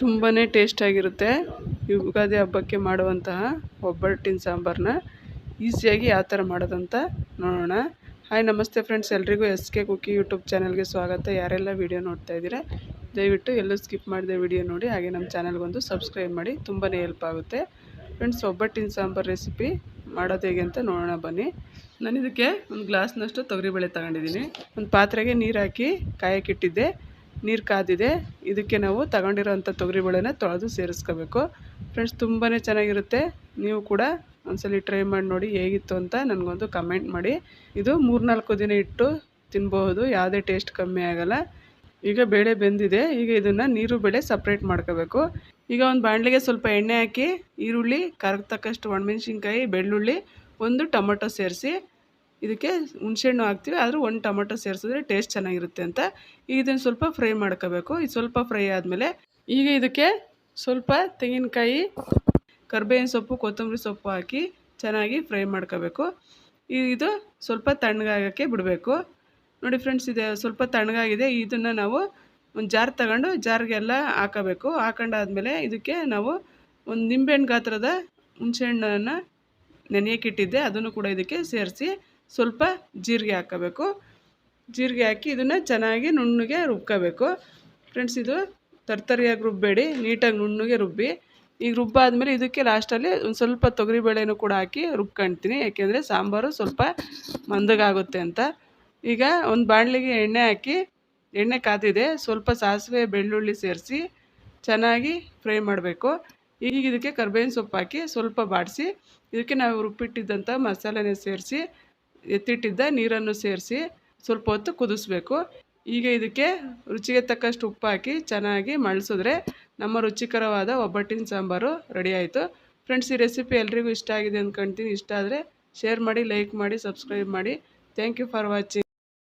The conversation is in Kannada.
ತುಂಬಾ ಟೇಸ್ಟಾಗಿರುತ್ತೆ ಯುಗಾದಿ ಹಬ್ಬಕ್ಕೆ ಮಾಡುವಂತಹ ಒಬ್ಬಟ್ಟಿನ ಸಾಂಬಾರನ್ನ ಈಸಿಯಾಗಿ ಯಾವ ಥರ ಮಾಡೋದಂತ ನೋಡೋಣ. ಹಾಯ್ ನಮಸ್ತೆ ಫ್ರೆಂಡ್ಸ್ ಎಲ್ರಿಗೂ ಎಸ್ ಕೆ ಕುಕ್ಕಿ ಯೂಟ್ಯೂಬ್ ಚಾನಲ್ಗೆ ಸ್ವಾಗತ. ಯಾರೆಲ್ಲ ವೀಡಿಯೋ ನೋಡ್ತಾ ಇದ್ದೀರಾ, ದಯವಿಟ್ಟು ಎಲ್ಲೂ ಸ್ಕಿಪ್ ಮಾಡಿದೆ ವೀಡಿಯೋ ನೋಡಿ. ಹಾಗೆ ನಮ್ಮ ಚಾನಲ್ಗೊಂದು ಸಬ್ಸ್ಕ್ರೈಬ್ ಮಾಡಿ. ತುಂಬಾ ಹೆಲ್ಪ್ ಆಗುತ್ತೆ. ಫ್ರೆಂಡ್ಸ್ ಒಬ್ಬಟ್ಟಿನ ಸಾಂಬಾರು ರೆಸಿಪಿ ಮಾಡೋದು ಹೇಗೆ ಅಂತ ನೋಡೋಣ, ಬನ್ನಿ. ನಾನು ಇದಕ್ಕೆ ಒಂದು ಗ್ಲಾಸ್ನಷ್ಟು ತೊಗರಿಬೇಳೆ ತಗೊಂಡಿದ್ದೀನಿ. ಒಂದು ಪಾತ್ರೆಗೆ ನೀರು ಹಾಕಿ ಕಾಯಕ್ಕಿಟ್ಟಿದ್ದೆ ನೀರು ಕಾದಿದೆ. ಇದಕ್ಕೆ ನಾವು ತಗೊಂಡಿರೋಂಥ ತೊಗರಿಬೇಳೆನ ತೊಳೆದು ಸೇರಿಸ್ಕೋಬೇಕು. ಫ್ರೆಂಡ್ಸ್ ತುಂಬಾ ಚೆನ್ನಾಗಿರುತ್ತೆ. ನೀವು ಕೂಡ ಒಂದ್ಸಲ ಟ್ರೈ ಮಾಡಿ ನೋಡಿ ಹೇಗಿತ್ತು ಅಂತ ನನಗೊಂದು ಕಮೆಂಟ್ ಮಾಡಿ. ಇದು ಮೂರ್ನಾಲ್ಕು ದಿನ ಇಟ್ಟು ತಿನ್ಬಹುದು, ಯಾವುದೇ ಟೇಸ್ಟ್ ಕಮ್ಮಿ ಆಗೋಲ್ಲ. ಈಗ ಬೇಳೆ ಬೆಂದಿದೆ. ಈಗ ಇದನ್ನು ನೀರು ಬೇಳೆ ಸಪ್ರೇಟ್ ಮಾಡ್ಕೋಬೇಕು. ಈಗ ಒಂದು ಬಾಣಲಿಗೆ ಸ್ವಲ್ಪ ಎಣ್ಣೆ ಹಾಕಿ, ಈರುಳ್ಳಿ ಕರಗ್ತಕ್ಕಷ್ಟು ತಕ್ಕಷ್ಟು ಒಣಮೆಣ್ಸಿನ್ಕಾಯಿ, ಬೆಳ್ಳುಳ್ಳಿ, ಒಂದು ಟೊಮೊಟೊ ಸೇರಿಸಿ ಇದಕ್ಕೆ ಹುಣಸೆಹಣ್ಣು ಹಾಕ್ತೀವಿ, ಆದರೂ ಒಂದು ಟೊಮೊಟೊ ಸೇರಿಸಿದ್ರೆ ಟೇಸ್ಟ್ ಚೆನ್ನಾಗಿರುತ್ತೆ ಅಂತ. ಇದನ್ನು ಸ್ವಲ್ಪ ಫ್ರೈ ಮಾಡ್ಕೋಬೇಕು. ಇದು ಸ್ವಲ್ಪ ಫ್ರೈ ಆದಮೇಲೆ ಈಗ ಇದಕ್ಕೆ ಸ್ವಲ್ಪ ತೆಂಗಿನಕಾಯಿ, ಕರ್ಬೇವಿನ ಸೊಪ್ಪು, ಕೊತ್ತಂಬರಿ ಸೊಪ್ಪು ಹಾಕಿ ಚೆನ್ನಾಗಿ ಫ್ರೈ ಮಾಡ್ಕೋಬೇಕು. ಇದು ಸ್ವಲ್ಪ ತಣ್ಣಗಾಗೋಕ್ಕೆ ಬಿಡಬೇಕು. ನೋಡಿ ಫ್ರೆಂಡ್ಸ್ ಇದೆ ಸ್ವಲ್ಪ ತಣ್ಣಗಾಗಿದೆ. ಇದನ್ನು ನಾವು ಒಂದು ಜಾರ್ ತಗೊಂಡು ಜಾರ್ಗೆಲ್ಲ ಹಾಕೋಬೇಕು. ಹಾಕೊಂಡಾದ್ಮೇಲೆ ಇದಕ್ಕೆ ನಾವು ಒಂದು ನಿಂಬೆಹಣ್ಣು ಗಾತ್ರದ ಹುಣಸೆಹಣ್ಣನ್ನು ನೆನೆಯಕ್ಕಿಟ್ಟಿದ್ದೆ ಅದನ್ನು ಕೂಡ ಇದಕ್ಕೆ ಸೇರಿಸಿ ಸ್ವಲ್ಪ ಜೀರಿಗೆ ಹಾಕೋಬೇಕು. ಜೀರಿಗೆ ಹಾಕಿ ಇದನ್ನು ಚೆನ್ನಾಗಿ ನುಣ್ಣಗೆ ರುಬ್ಕೋಬೇಕು. ಫ್ರೆಂಡ್ಸ್ ಇದು ತರ್ತರಿಯಾಗಿ ರುಬ್ಬಬೇಡಿ ನೀಟಾಗಿ ನುಣ್ಣಗೆ ರುಬ್ಬಿ. ಈಗ ರುಬ್ಬಾದ್ಮೇಲೆ ಇದಕ್ಕೆ ಲಾಸ್ಟಲ್ಲಿ ಒಂದು ಸ್ವಲ್ಪ ತೊಗರಿಬೇಳೆನೂ ಕೂಡ ಹಾಕಿ ರುಬ್ಕೊಳ್ತೀನಿ ಯಾಕೆಂದರೆ ಸಾಂಬಾರು ಸ್ವಲ್ಪ ಮಂದಗಾಗುತ್ತೆ ಅಂತ. ಈಗ ಒಂದು ಬಾಣಲಿಗೆ ಎಣ್ಣೆ ಹಾಕಿ, ಎಣ್ಣೆ ಕಾದಿದೆ, ಸ್ವಲ್ಪ ಸಾಸಿವೆ, ಬೆಳ್ಳುಳ್ಳಿ ಸೇರಿಸಿ ಚೆನ್ನಾಗಿ ಫ್ರೈ ಮಾಡಬೇಕು. ಈಗ ಇದಕ್ಕೆ ಕರ್ಬೇವಿನ ಸೊಪ್ಪು ಹಾಕಿ ಸ್ವಲ್ಪ ಬಾಡಿಸಿ, ಇದಕ್ಕೆ ನಾವು ರುಬ್ಬಿಟ್ಟಿದ್ದಂಥ ಮಸಾಲೆನ ಸೇರಿಸಿ ಎತ್ತಿಟ್ಟಿದ್ದ ನೀರನ್ನು ಸೇರಿಸಿ ಸ್ವಲ್ಪ ಹೊತ್ತು ಕುದಿಸ್ಬೇಕು. ಈಗ ಇದಕ್ಕೆ ರುಚಿಗೆ ತಕ್ಕಷ್ಟು ಉಪ್ಪು ಹಾಕಿ ಚೆನ್ನಾಗಿ ಮಳಸಿದ್ರೆ ನಮ್ಮ ರುಚಿಕರವಾದ ಒಬ್ಬಟ್ಟಿನ ಸಾಂಬಾರು ರೆಡಿ ಆಯಿತು. ಫ್ರೆಂಡ್ಸ್ ಈ ರೆಸಿಪಿ ಎಲ್ರಿಗೂ ಇಷ್ಟ ಆಗಿದೆ ಅಂದ್ಕೊಳ್ತೀನಿ ಇಷ್ಟ ಆದರೆ ಶೇರ್ ಮಾಡಿ ಲೈಕ್ ಮಾಡಿ ಸಬ್ಸ್ಕ್ರೈಬ್ ಮಾಡಿ. Thank you for watching